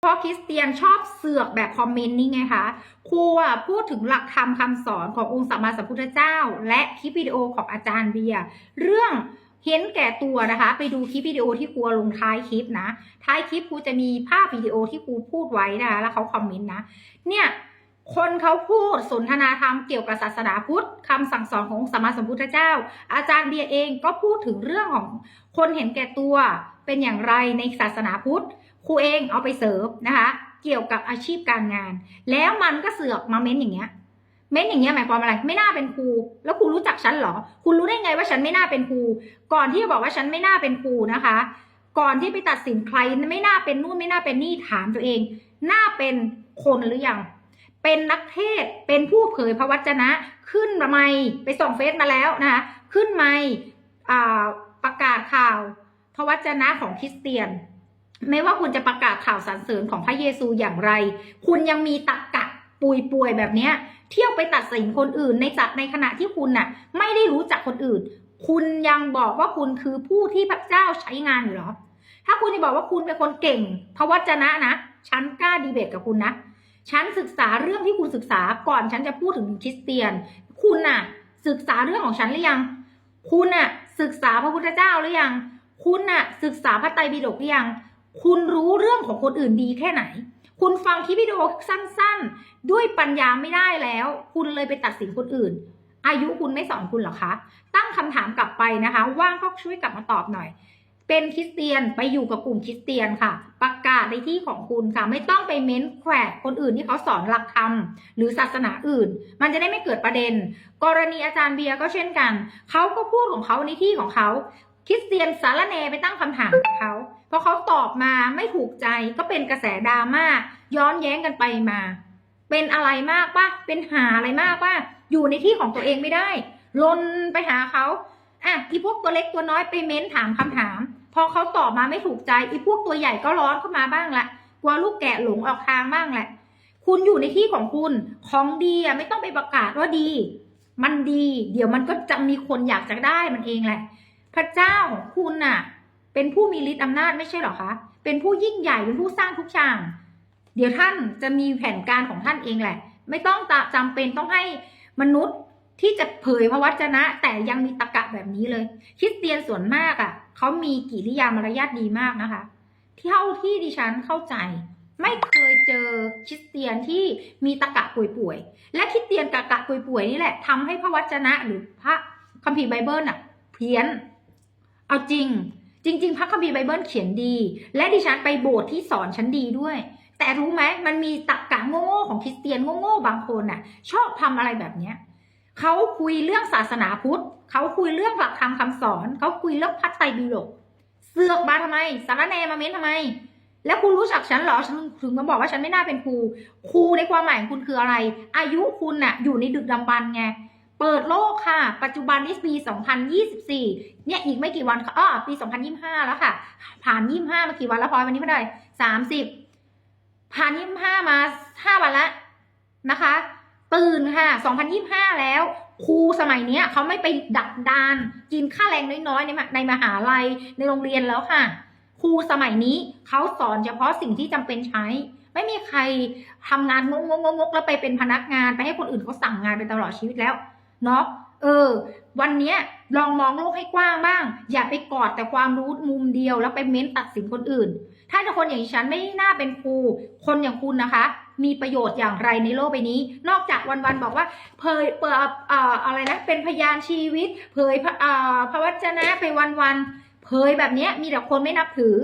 เพราะคริสเตียนชอบเสือกแบบคอมเมนต์นี่ไงคะครูอะพูดถึงหลักธรรมคำสอนขององค์สัมมาสัมพุทธเจ้า และคลิปวิดีโอของอาจารย์เบียร์เรื่องเห็นแก่ตัวนะคะ ไปดูคลิปวิดีโอที่ครูลงท้ายคลิปนะ ท้ายคลิปครูจะมีภาพวิดีโอที่ครูพูดไว้นะคะแล้วเขาคอมเมนต์นะ เนี่ยคนเขาพูดสนทนาธรรมเกี่ยวกับศาสนาพุทธคำสั่งสอนขององค์สัมมาสัมพุทธเจ้า อาจารย์เบียเองก็พูดถึงเรื่องของคนเห็นแก่ตัวเป็นอย่างไรในศาสนาพุทธ ครูเองเอาไปเสริมนะคะ เกี่ยวกับอาชีพการงาน แล้วมันก็เสือกมาเม้นอย่างเงี้ย เม้นอย่างเงี้ยหมายความอะไร ไม่น่าเป็นครู แล้วครูรู้จักฉันเหรอ คุณรู้ได้ไงว่าฉันไม่น่าเป็นครู ก่อนที่จะบอกว่าฉันไม่น่าเป็นครูนะคะ ก่อนที่ไปตัดสินใครไม่น่าเป็นนู่นไม่น่าเป็นนี่ถามตัวเอง น่าเป็นคนหรือยัง เป็นนักเทศ เป็นผู้เผยพระวจนะ ขึ้นมาไม่ไปส่องเฟซมาแล้วนะคะ ขึ้นไม่อ่าประกาศข่าวพระวจนะของคริสเตียน ไม่ว่าคุณจะประกาศข่าวสรรเสริญของพระเยซูอย่างไร คุณยังมีตะกะปุยป่วยแบบเนี้ย เที่ยวไปตัดสินคนอื่นในจักในขณะที่คุณน่ะ ไม่ได้รู้จักคนอื่น คุณยังบอกว่าคุณคือผู้ที่พระเจ้าใช้งานอยู่หรอ ถ้าคุณจะบอกว่าคุณเป็นคนเก่งพระวจนะนะ ฉันกล้าดีเบตกับคุณนะ ฉันศึกษาเรื่องที่คุณศึกษาก่อนฉันจะพูดถึงคริสเตียน คุณน่ะ ศึกษาเรื่องของฉันหรือยัง คุณน่ะ ศึกษาพระพุทธเจ้าหรือยัง คุณน่ะ ศึกษาพระไตรปิฎกหรือยัง คุณรู้เรื่องของคนอื่นดีแค่ไหน คุณฟังคลิปวิดีโอสั้นๆ ด้วยปัญญาไม่ได้แล้ว คุณเลยไปตัดสินคนอื่น อายุคุณไม่สอนคุณหรอคะ ตั้งคำถามกลับไปนะคะ ว่างก็ช่วยกลับมาตอบหน่อย เป็นคริสเตียนไปอยู่กับกลุ่มคริสเตียนค่ะ ประกาศในที่ของคุณค่ะ ไม่ต้องไปเม้นแขวะคนอื่นที่เขาสอนหลักธรรมหรือศาสนาอื่น มันจะได้ไม่เกิดประเด็น กรณีอาจารย์เบียร์ก็เช่นกัน เขาก็พูดของเขาในที่ของเขา คริสเตียนสารแนไปตั้งคำถามกับเขาเพราะเขาตอบมาไม่ถูกใจก็เป็นกระแสดราม่าย้อนแย้งกันไปมา เป็นอะไรมากปะเป็นหาอะไรมากปะอยู่ในที่ของตัวเองไม่ได้ลนไปหาเขาอะอีพวกตัวเล็กตัวน้อยไปเม้นถามคำถาม พอเขาตอบมาไม่ถูกใจอีพวกตัวใหญ่ก็ร้อนเข้ามาบ้างละกลัวลูกแกะหลงออกทางบ้างแหละ คุณอยู่ในที่ของคุณของดีอะไม่ต้องไปประกาศว่าดี มันดี เดี๋ยวมันก็จะมีคนอยากจะได้มันเองแหละ พระเจ้าของคุณน่ะ เป็นผู้มีฤทธิ์อำนาจไม่ใช่หรอคะ เป็นผู้ยิ่งใหญ่เป็นผู้สร้างทุกอย่าง เดี๋ยวท่านจะมีแผนการของท่านเองแหละ ไม่ต้องตะจำเป็นต้องให้มนุษย์ที่จะเผยพระวจนะ แต่ยังมีตะกะแบบนี้เลย คริสเตียนส่วนมากอะ่ะเขามีกิริยามารยาทดีมากนะคะ เท่าที่ดิฉันเข้าใจ ไม่เคยเจอคริสเตียนที่มีตะกะป่วยๆและคริสเตียนกะกะป่วยๆนี่แหละทำให้พระวจนะหรือพระคัมภีร์ไบเบิลอะ เพี้ยน เอาจริง จริง ๆพระคัมภีร์ไบเบิลเขียนดี และดิฉันไปโบสถ์ที่สอนฉันดีด้วย แต่รู้ไหมมันมีตรกกะโง่ๆของคริสเตียนโง่ๆบางคนน่ะ ชอบทำอะไรแบบเนี้ยเขาคุยเรื่องศาสนาพุทธเขาคุยเรื่องหลักธรรมคำสอนเขาคุยเรื่องพัฒไตรปิฎกเสือกมาทำไม สารแนมาเม้นทำไม แล้วคุณรู้จักฉันเหรอฉันถึงมาบอกว่าฉันไม่น่าเป็นครูครูในความหมายของคุณคืออะไร อายุคุณน่ะ อยู่ในดึกดำบรรพ์ไง เปิดโลกค่ะ ปัจจุบันนี้ปี 2024 เนี่ยอีกไม่กี่วันอ้อปี 2025 แล้วค่ะ ผ่าน 25 มากี่วันแล้วพอวันนี้เท่าไหร่30 ผ่าน 25 มา 5 วันแล้วนะคะ ตื่นค่ะ 2025 แล้วครูสมัยเนี้ยเขาไม่ไปดักดาน กินค่าแรงน้อยๆในมในมหาลัยในโรงเรียนแล้วค่ะ ครูสมัยนี้เขาสอนเฉพาะสิ่งที่จำเป็นใช้ ไม่มีใครทำงานงงงงกๆแล้วไปเป็นพนักงานไปให้คนอื่นเขาสั่งงานไปตลอดชีวิตแล้ว เนาะเออ วันเนี้ยลองมองโลกให้กว้างบ้าง อย่าไปกอดแต่ความรู้มุมเดียว แล้วไปเม้นตัดสินคนอื่น ถ้าคนอย่างฉันไม่น่าเป็นครู คนอย่างคุณนะคะ มีประโยชน์อย่างไรในโลกใบนี้ นอกจากวันๆบอกว่าเผยเปิดอ่าอะไรนะเป็นพยานชีวิต เผยพระพระวจนะไปวันๆเผยแบบนี้มีแต่คนไม่นับถือ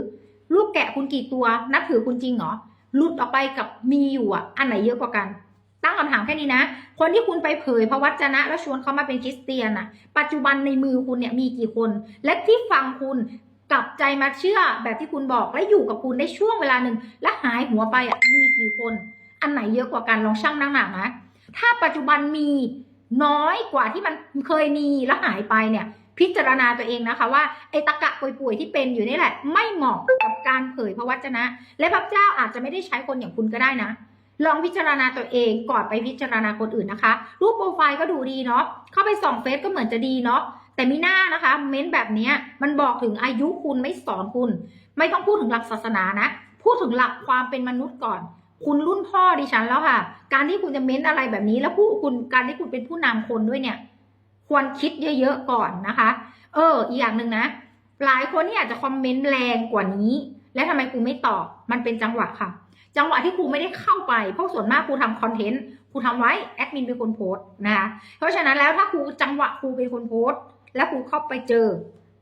ลูกแกะคุณกี่ตัว นับถือคุณจริงเหรอหลุดออกไปกับมีอยู่อะ อันไหนเยอะกว่ากัน ตั้งคำถามแค่นี้นะ คนที่คุณไปเผยพระวจนะ แล้วชวนเขามาเป็นคริสเตียนน่ะปัจจุบันในมือคุณเนี่ยมีกี่คน และที่ฟังคุณกลับใจมาเชื่อแบบที่คุณบอกและอยู่กับคุณได้ช่วงเวลาหนึ่งและหายหัวไปอะมีกี่คน อันไหนเยอะกว่ากันลองชั่งน้ำหนักนะถ้าปัจจุบันมีน้อยกว่าที่มันเคยมีแล้วหายไปเนี่ยพิจารณาตัวเองนะคะว่าไอ้ตะกะป่วยๆที่เป็นอยู่นี่แหละ ไม่เหมาะกับการเผยพระวจนะ และพระเจ้าอาจจะไม่ได้ใช้คนอย่างคุณก็ได้นะ ลองพิจารณาตัวเองก่อนไปพิจารณาคนอื่นนะคะ รูปโปรไฟล์ก็ดูดีเนาะเข้าไปส่องเฟซก็เหมือนจะดีเนาะแต่มีหน้านะคะ เม้นแบบนี้มันบอกถึงอายุคุณไม่สอนคุณ ไม่ต้องพูดถึงหลักศาสนานะ พูดถึงหลักความเป็นมนุษย์ก่อน คุณรุ่นพ่อดิฉันแล้วค่ะ การที่คุณจะเม้นอะไรแบบนี้ แล้วผู้คุณการที่คุณเป็นผู้นำคนด้วยเนี่ย ควรคิดเยอะๆก่อนนะคะ เออ อีกอย่างหนึ่งนะหลายคนที่อาจจะคอมเมนต์แรงกว่านี้ และทำไมครูไม่ตอบมันเป็นจังหวะค่ะ จังหวะที่ครูไม่ได้เข้าไปเพราะส่วนมากครูทำคอนเทนต์ครูทำไว้แอดมินเป็นคนโพสต์นะคะเพราะฉะนั้นแล้วถ้าครูจังหวะครูเป็นคนโพสต์ แล้วครูเข้าไปเจอ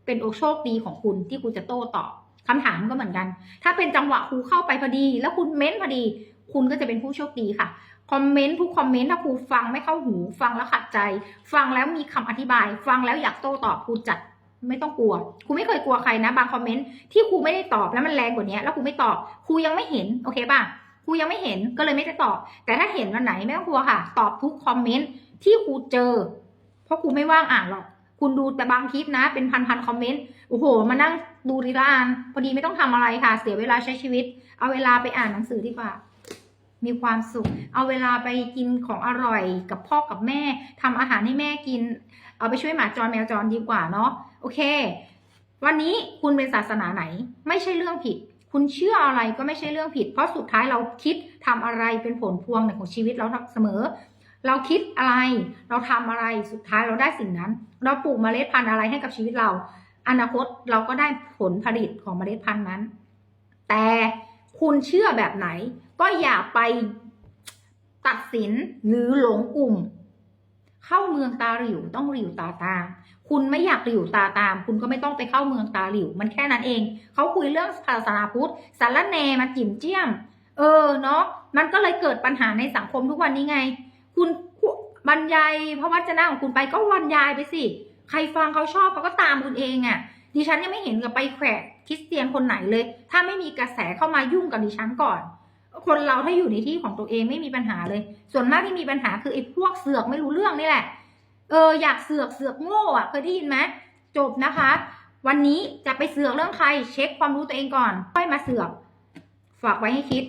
เป็นโอโชคดีของคุณที่ครูจะโต้ตอบคำถามก็เหมือนกัน ถ้าเป็นจังหวะครูเข้าไปพอดี แล้วคุณเม้นพอดี คุณก็จะเป็นผู้โชคดีค่ะคอมเมนต์ทุกคอมเมนต์ถ้าครูฟังไม่เข้าหู ฟังแล้วขัดใจ ฟังแล้วมีคำอธิบาย ฟังแล้วอยากโต้ตอบครูจัด ไม่ต้องกลัวครูไม่เคยกลัวใครนะบางคอมเมนต์ที่ครูไม่ได้ตอบแล้วมันแรงกว่านี้แล้วครูไม่ตอบครูยังไม่เห็นโอเคป่ะครูยังไม่เห็นก็เลยไม่ได้ตอบ แต่ถ้าเห็นวันไหนไม่ต้องกลัวค่ะ ตอบทุกคอมเมนต์ที่ครูเจอ เพราะครูไม่ว่างอ่านหรอกคุณดูแต่บางคลิปนะ เป็นพันพันๆคอมเมนต์โอ้โห มานั่งดูรีลานพอดีไม่ต้องทำอะไรค่ะ เสียเวลาใช้ชีวิต เอาเวลาไปอ่านหนังสือดีกว่า มีความสุข เอาเวลาไปกินของอร่อยกับพ่อกับแม่ทำอาหารให้แม่กิน เอาไปช่วยหมาจรแมวจรดีกว่าเนาะ โอเค วันนี้คุณเป็นศาสนาไหน ไม่ใช่เรื่องผิด คุณเชื่ออะไรก็ไม่ใช่เรื่องผิด เพราะสุดท้ายเราคิดทำอะไรเป็นผลพวงของชีวิตเราเสมอ เราคิดอะไร เราทำอะไรสุดท้ายเราได้สิ่งนั้น เราปลูกเมล็ดพันธุ์อะไรให้กับชีวิตเรา อนาคตเราก็ได้ผลผลิตของเมล็ดพันธุ์นั้น แต่คุณเชื่อแบบไหน ก็อย่าไปตัดสินหรือหลงกลุ่ม เข้าเมืองตาหลิวต้องหลิวตาตาม คุณไม่อยากหลิวตาตาม คุณก็ไม่ต้องไปเข้าเมืองตาหลิว มันแค่นั้นเอง เขาคุยเรื่องศาสนาพุทธสารแนมาจิ่มเจี้ยม เออเนาะมันก็เลยเกิดปัญหาในสังคมทุกวันนี้ไง คุณบรรยายพระวจนะของคุณไปก็บรรยายไปสิ ใครฟังเขาชอบเขาก็ตามคุณเองอะ่ะดิฉันยังไม่เห็นกับไปแขวะคริสเตียนคนไหนเลย ถ้าไม่มีกระแสเข้ามายุ่งกับดิฉันก่อน คนเราถ้าอยู่ในที่ของตัวเองไม่มีปัญหาเลย ส่วนมากที่มีปัญหาคือไอ้พวกเสือกไม่รู้เรื่องนี่แหละ เอออยากเสือกเสือกโง่อะเคยได้ยินไหมจบนะคะ วันนี้จะไปเสือกเรื่องใครเช็คความรู้ตัวเองก่อน ค่อยมาเสือก ฝากไว้ให้คิด